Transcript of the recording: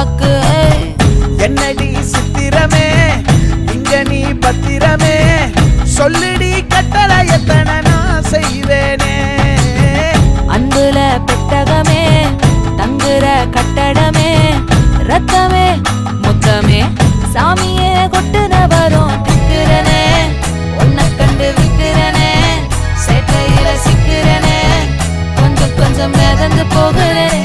வாக்கு ஏய். என்னடி சித்திரமே? இங்க நீ பத்திரமே? சொல்லுடி கட்டளை எத்தனை நான் செய்வேனே. அன்புல பெட்டகமே தங்குற கட்டடமே ரத்தமே முத்தமே. சாமியே கொட்டுன வரும் திக்கிறனே உன்னை கண்டு விக்கிறனே சேட்டையில சிக்கிறனே கொஞ்சம் கொஞ்சம் மிதந்து போகிறேன்.